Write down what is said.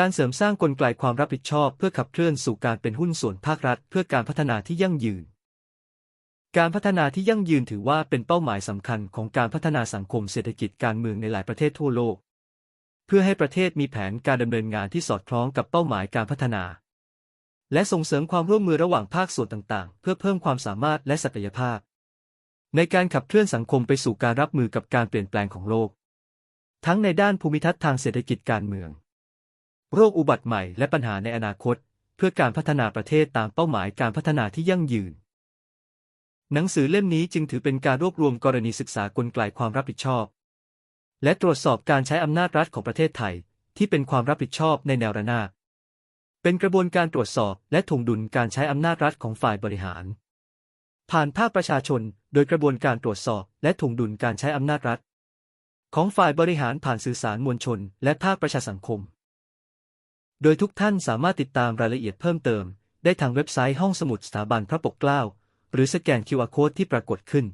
การเสริมสร้างกลไกความรับผิดชอบเพื่อขับเคลื่อนสู่การเป็นหุ้นส่วนภาครัฐ เพื่อการพัฒนาที่ยั่งยืน การพัฒนาที่ยั่งยืนถือว่าเป็นเป้าหมายสำคัญของการพัฒนาสังคมเศรษฐกิจการเมืองในหลายประเทศทั่วโลก เพื่อให้ประเทศมีแผนการดำเนินงานที่สอดคล้องกับเป้าหมายการพัฒนา และส่งเสริมความร่วมมือระหว่างภาคส่วนต่างๆ เพื่อเพิ่มความสามารถและศักยภาพ ในการขับเคลื่อนสังคมไปสู่การรับมือกับการเปลี่ยนแปลงของโลก ทั้งในด้านภูมิทัศน์ทางเศรษฐกิจการเมือง โรคอุบัติใหม่และปัญหาในอนาคต เพื่อการพัฒนาประเทศตามเป้าหมายการพัฒนาที่ยั่งยืน หนังสือเล่มนี้จึงถือเป็นการรวบรวมกรณีศึกษากลไกความรับผิดชอบ และตรวจสอบการใช้อำนาจรัฐของประเทศไทย ที่เป็นความรับผิดชอบในแนวระนาบเป็นกระบวนการตรวจสอบและถ่วงดุลการใช้อำนาจรัฐของฝ่ายบริหาร ผ่านภาคประชาชน โดยกระบวนการตรวจสอบและถ่วงดุลการใช้อำนาจรัฐ ของฝ่ายบริหารผ่านสื่อสารมวลชน และภาคประชาสังคม โดยทุกท่านสามารถติดตามรายละเอียดเพิ่มเติม ได้ทางเว็บไซต์ห้องสมุดสถาบันพระปกเกล้า หรือสแกน QR Code ที่ปรากฏขึ้น